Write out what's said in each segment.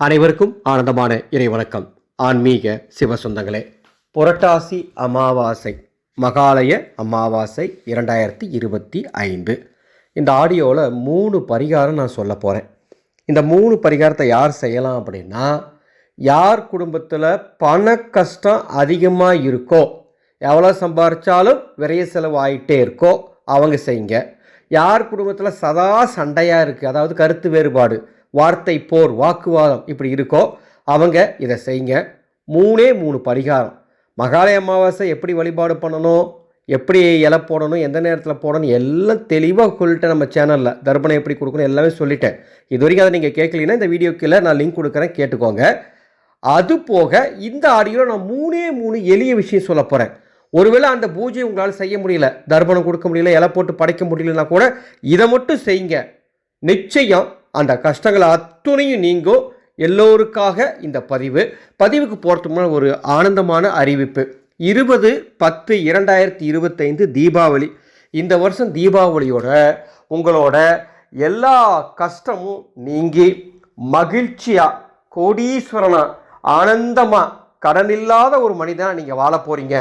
அனைவருக்கும் ஆனந்தமான இறை வணக்கம். ஆன்மீக சிவ சொந்தங்களே புரட்டாசி அமாவாசை மகாலய அமாவாசை இரண்டாயிரத்தி இருபத்தி ஐந்து. இந்த ஆடியோவில் மூணு பரிகாரம் நான் சொல்ல போகிறேன் இந்த மூணு பரிகாரத்தை யார் செய்யலாம் அப்படின்னா யார் குடும்பத்தில் பண கஷ்டம் அதிகமாக இருக்கோ எவ்வளோ சம்பாரித்தாலும் விரைய செலவு ஆகிட்டே இருக்கோ அவங்க செய்யுங்க. யார் குடும்பத்தில் சதா சண்டையாக இருக்குது அதாவது கருத்து வேறுபாடு வார்த்தை போர் வாக்குவாதம் இப்படி இருக்கோ அவங்க இதை செய்யுங்க மூணே மூணு பரிகாரம். மகாலய அமாவாசை எப்படி வழிபாடு பண்ணணும் எப்படி இலை போடணும் எந்த நேரத்தில் போடணும் எல்லாம் தெளிவாக சொல்லிட்டேன் நம்ம சேனலில் தர்ப்பணம் எப்படி கொடுக்கணும் எல்லாமே சொல்லிட்டேன். இது வரைக்கும் அதை நீங்கள் கேட்கலீங்கன்னா இந்த வீடியோ கீழே நான் லிங்க் கொடுக்குறேன் கேட்டுக்கோங்க. அது போக இந்த ஆடியோவில் நான் மூணே மூணு எளிய விஷயம் சொல்ல போகிறேன் ஒருவேளை அந்த பூஜை உங்களால் செய்ய முடியல தர்ப்பணம் கொடுக்க முடியல இலை போட்டு படைக்க முடியலன்னா கூட இதை மட்டும் செய்யுங்க நிச்சயம் அந்த கஷ்டங்கள் அத்துணையும் நீங்கும். எல்லோருக்காக இந்த பதிவு. பதிவுக்கு போகிறதுக்கு ஒரு ஆனந்தமான அறிவிப்பு. இருபது பத்து இரண்டாயிரத்தி இருபத்தைந்து தீபாவளி. இந்த வருஷம் தீபாவளியோட உங்களோட எல்லா கஷ்டமும் நீங்கி மகிழ்ச்சியாக கோடீஸ்வரனா ஆனந்தமாக கடன் இல்லாத ஒரு மனிதனாக நீங்கள் வாழ போகிறீங்க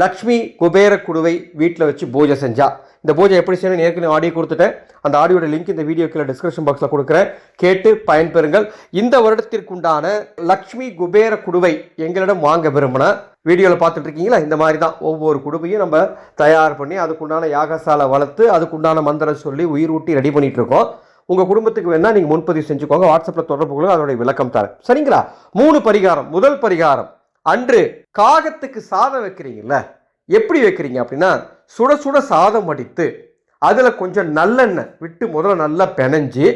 லக்ஷ்மி குபேர குடுவை வீட்டில் வச்சு பூஜை செஞ்சா. இந்த பூஜை எப்படி செய்யணும் ஏற்கனவே ஆடியோ கொடுத்துட்டேன். அந்த ஆடியோட லிங்க் இந்த வீடியோ கீழே டிஸ்கிரிப்ஷன் பாக்ஸில் கொடுக்குறேன். கேட்டு பயன்பெறுங்கள். இந்த வருடத்திற்குண்டான லக்ஷ்மி குபேர குடுவை எங்களிடம் வாங்க விரும்பினா வீடியோவில் பார்த்துட்டு இருக்கீங்களா? இந்த மாதிரி தான் ஒவ்வொரு குடுவையும் நம்ம தயார் பண்ணி அதுக்குண்டான யாகசாலை வளர்த்து அதுக்குண்டான மந்திரம் சொல்லி உயிர் ஊட்டி ரெடி பண்ணிட்டு இருக்கோம். உங்கள் குடும்பத்துக்கு வேணால் நீங்கள் முன்பதிவு செஞ்சுக்கோங்க. வாட்ஸ்அப்பில் தொடர்பு கொள்ளுங்க. அதனுடைய விளக்கம் தரேன். சரிங்களா? மூணு பரிகாரம். முதல் பரிகாரம். அன்று காகத்துக்கு சாதம் வைக்கிறீங்கல்ல? எப்படி வைக்கிறீங்க அப்படின்னா சுட சுட சாதம் அடித்து அதில் கொஞ்சம் நல்லெண்ணெய் விட்டு முதல்ல நல்லா பிணைஞ்சு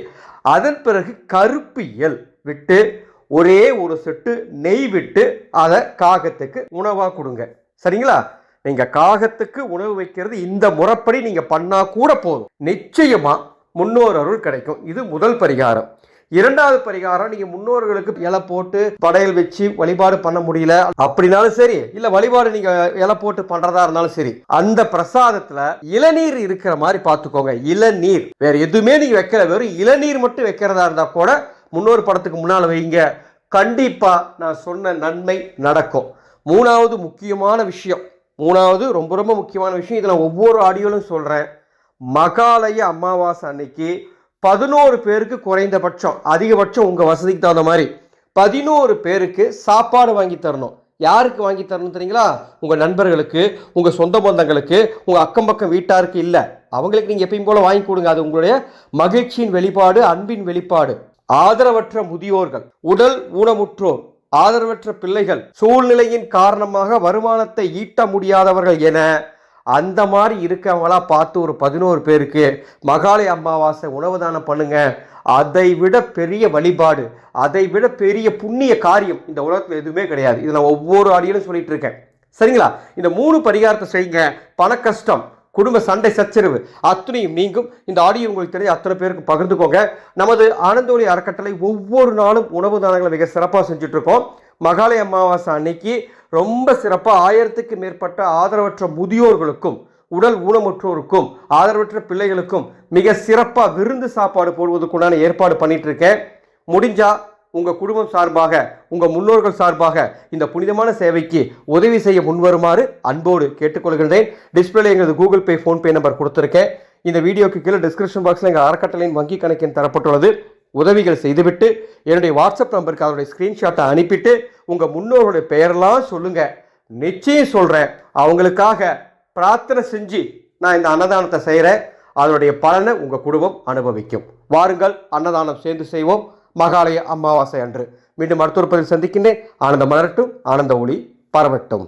அதன் பிறகு கருப்பு இயல் விட்டு ஒரே ஒரு செட்டு நெய் விட்டு அதை காகத்துக்கு உணவாக கொடுங்க. சரிங்களா? நீங்கள் காகத்துக்கு உணவு வைக்கிறது இந்த முறைப்படி நீங்கள் பண்ணால் கூட போதும். நிச்சயமாக முன்னோர் அருள் கிடைக்கும். இது முதல் பரிகாரம். இரண்டாவது பரிகாரம் நீங்க முன்னோர்களுக்கு இலை போட்டு படையல் வச்சு வழிபாடு பண்ண முடியல. அப்படின்னாலும் சரி இல்ல வழிபாடு நீங்க இலை போட்டு பண்றதா இருந்தாலும் சரி அந்த பிரசாதத்துல இளநீர் இருக்கிற மாதிரி பார்த்துக்கோங்க. இளநீர். வேற எதுவுமே நீங்க வைக்கல. வெறும் இளநீர் மட்டும் வைக்கிறதா இருந்தா கூட முன்னோர் படத்துக்கு முன்னால் வைங்க. கண்டிப்பா நான் சொன்ன நன்மை நடக்கும். மூணாவது முக்கியமான விஷயம். மூணாவது ரொம்ப ரொம்ப முக்கியமான விஷயம். இதில் ஒவ்வொரு ஆடியோலையும் சொல்கிறேன் மகாலய அமாவாசை அன்னைக்கு பதினோரு பேருக்கு குறைந்தபட்சம் அதிகபட்சம் உங்கள் வசதிக்கு தகுந்த மாதிரி பதினோரு பேருக்கு சாப்பாடு வாங்கி தரணும். யாருக்கு வாங்கி தரணும் தெரியுங்களா? உங்கள் நண்பர்களுக்கு உங்கள் சொந்த பந்தங்களுக்கு உங்கள் அக்கம் பக்கம் வீட்டாருக்கு இல்லை. அவங்களுக்கு நீங்கள் எப்பயும் போல் வாங்கி கொடுங்க. அது உங்களுடைய மகிழ்ச்சியின் வெளிப்பாடு அன்பின் வெளிப்பாடு. ஆதரவற்ற முதியோர்கள் உடல் ஊனமுற்றோர் ஆதரவற்ற பிள்ளைகள் சூழ்நிலையின் காரணமாக வருமானத்தை ஈட்ட முடியாதவர்கள் என அந்த மாதிரி இருக்கவங்களா பார்த்து ஒரு பதினோரு பேருக்கு மகாலய அமாவாசை உணவு தானம் பண்ணுங்க. அதை விட பெரிய வழிபாடு அதை விட பெரிய புண்ணிய காரியம் இந்த உலகத்தில் எதுவுமே கிடையாது. இதில் நான் ஒவ்வொரு ஆடியிலும் சொல்லிட்டு இருக்கேன். சரிங்களா? இந்த மூணு பரிகாரத்தை செய்யுங்க. பண கஷ்டம் குடும்ப சண்டை சச்சரவு அத்தனையும் நீங்கும். இந்த ஆடியோ உங்களுக்கு தெரிஞ்ச அத்தனை பேருக்கு பகிர்ந்துக்கோங்க. நமது ஆனந்தோலி அறக்கட்டளை ஒவ்வொரு நாளும் உணவு தானங்களை மிக சிறப்பாக செஞ்சுட்டு இருக்கோம். மகாலய அமாவாசை அன்னைக்கு ரொம்ப சிறப்பாக ஆயிரத்துக்கு மேற்பட்ட ஆதரவற்ற முதியோர்களுக்கும் உடல் ஊனமுற்றோருக்கும் ஆதரவற்ற பிள்ளைகளுக்கும் மிக சிறப்பாக விருந்து சாப்பாடு போடுவதற்குண்டான ஏற்பாடு பண்ணிட்டு இருக்கேன் முடிஞ்சால் உங்கள் குடும்பம் சார்பாக உங்கள் முன்னோர்கள் சார்பாக இந்த புனிதமான சேவைக்கு உதவி செய்ய முன்வருமாறு அன்போடு கேட்டுக்கொள்கின்றேன். டிஸ்பிளேல எங்களது கூகுள் பே ஃபோன்பே நம்பர் கொடுத்துருக்கேன். இந்த வீடியோக்கு கீழே டிஸ்கிரிப்ஷன் பாக்ஸில் எங்கள் அறக்கட்டளையின் வங்கி கணக்கின் தரப்பட்டுள்ளது. உதவிகள் செய்துவிட்டு என்னுடைய வாட்ஸ்அப் நம்பருக்கு அதனுடைய ஸ்க்ரீன்ஷாட்டை அனுப்பிட்டு உங்கள் முன்னோர்களுடைய பெயரெல்லாம் சொல்லுங்கள் நிச்சயம் சொல்கிறேன் அவங்களுக்காக பிரார்த்தனை செஞ்சு நான் இந்த அன்னதானத்தை செய்கிறேன் அதனுடைய பலனை உங்கள் குடும்பம் அனுபவிக்கும். வாருங்கள் அன்னதானம் சேர்ந்து செய்வோம். மகாலய அமாவாசை அன்று. மீண்டும் மருத்துவ பதில் சந்திக்கின்றேன். ஆனந்த மலரட்டும் ஆனந்த ஒளி பரவட்டும்.